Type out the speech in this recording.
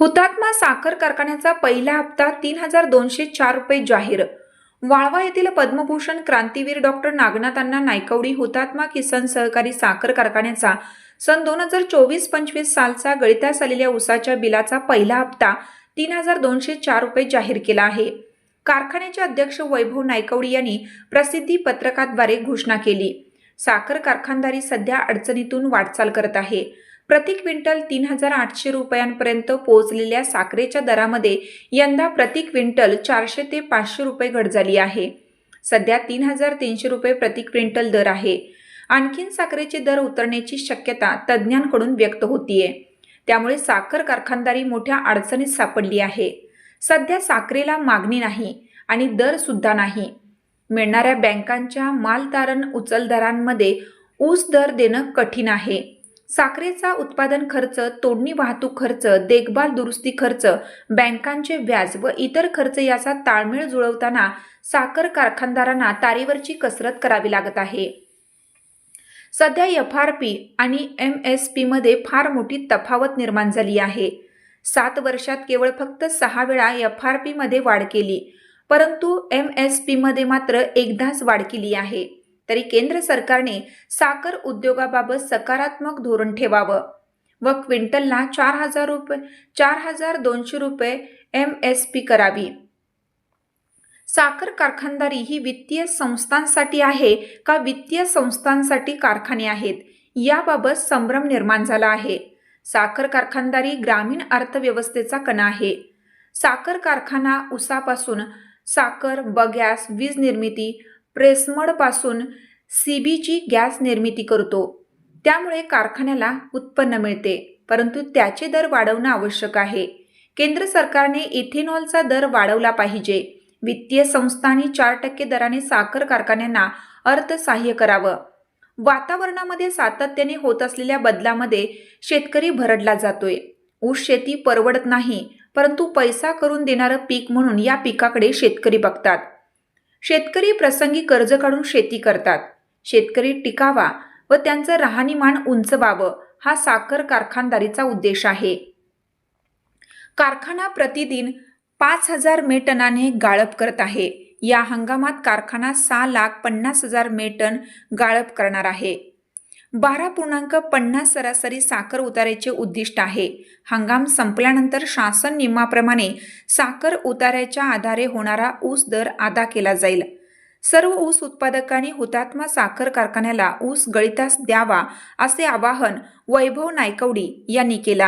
हुतात्मा साखर कारखान्याचा पहिला हप्ता तीन हजार दोनशे चार रुपये जाहीर. वाळवा येथील पद्मभूषण क्रांतीवीर डॉक्टर नागनाथांना नायकवडी हुतात्मा किसन सहकारी साखर कारखान्याचा सन दोन हजार चोवीस पंचवीस सालचा गळितास आलेल्या उसाच्या बिलाचा पहिला हप्ता तीन हजार दोनशे चार रुपये जाहीर केला आहे. कारखान्याचे अध्यक्ष वैभव नायकवडी यांनी प्रसिद्धी पत्रकाद्वारे घोषणा केली. साखर कारखानदारी सध्या अडचणीतून वाटचाल करत आहे. प्रति क्विंटल तीन हजार आठशे रुपयांपर्यंत पोहोचलेल्या साखरेच्या दरामध्ये यंदा प्रति क्विंटल चारशे ते पाचशे रुपये घट झाली आहे. सध्या तीन हजार तीनशे रुपये प्रति क्विंटल दर आहे. आणखीन साखरेचे दर उतरण्याची शक्यता तज्ज्ञांकडून व्यक्त होतीये. त्यामुळे साखर कारखानदारी मोठ्या अडचणीत सापडली आहे. सध्या साखरेला मागणी नाही आणि दर सुद्धा नाही. मिळणाऱ्या बँकांच्या मालतारण उचलदारांमध्ये ऊस दर देणं कठीण आहे. साखरेचा उत्पादन खर्च तोडणी वाहतूक खर्च देखभाल दुरुस्ती खर्च बँकांचे व्याज व इतर खर्च याचा ताळमेळ जुळवताना साखर कारखानदारांना तारेवरची कसरत करावी लागत आहे. सध्या एफ आर पी आणि एम एस पीमध्ये फार मोठी तफावत निर्माण झाली आहे. सात वर्षात केवळ फक्त सहा वेळा एफ आर पीमध्ये वाढ केली. परंतु एम एस पीमध्ये मात्र एकदाच वाढ केली आहे. तरी केंद्र सरकारने साखर उद्योगाबाबत सकारात्मक धोरण ठेवावं व क्विंटलला चार हजार रुपये चार हजार दोनशे रुपये एम एस पी करावी. साखर कारखानदारी ही वित्तीय संस्थांसाठी आहे का वित्तीय संस्थांसाठी कारखाने आहेत? याबाबत संभ्रम निर्माण झाला आहे. साखर कारखानदारी ग्रामीण अर्थव्यवस्थेचा कणा आहे. साखर कारखाना उसापासून साखर बगॅस वीज निर्मिती प्रेसमडपासून सी बीची गॅस निर्मिती करतो. त्यामुळे कारखान्याला उत्पन्न मिळते परंतु त्याचे दर वाढवणं आवश्यक आहे. केंद्र सरकारने इथेनॉलचा दर वाढवला पाहिजे. वित्तीय संस्थांनी चार टक्के दराने साखर कारखान्यांना अर्थसहाय्य करावं. वातावरणामध्ये सातत्याने होत असलेल्या बदलामध्ये शेतकरी भरडला जातोय. ऊस शेती परवडत नाही परंतु पैसा करून देणारं पीक म्हणून या पिकाकडे शेतकरी बघतात. शेतकरी प्रसंगी कर्ज काढून शेती करतात. शेतकरी टिकावा व त्यांचं राहणीमान उंचवावं हा साखर कारखानदारीचा उद्देश आहे. कारखाना प्रतिदिन पाच हजार मेटनाने गाळप करत आहे. या हंगामात कारखाना सहा लाख पन्नास हजार मेटन गाळप करणार आहे. बारा पूर्णांक पन्नास सरासरी साखर उतार्याचे उद्दिष्ट आहे. हंगाम संपल्यानंतर शासन नियमाप्रमाणे साखर उतार्याच्या आधारे होणारा ऊस दर अदा केला जाईल. सर्व ऊस उत्पादकांनी हुतात्मा साखर कारखान्याला ऊस गळितास द्यावा असे आवाहन वैभव नायकवडी यांनी केला.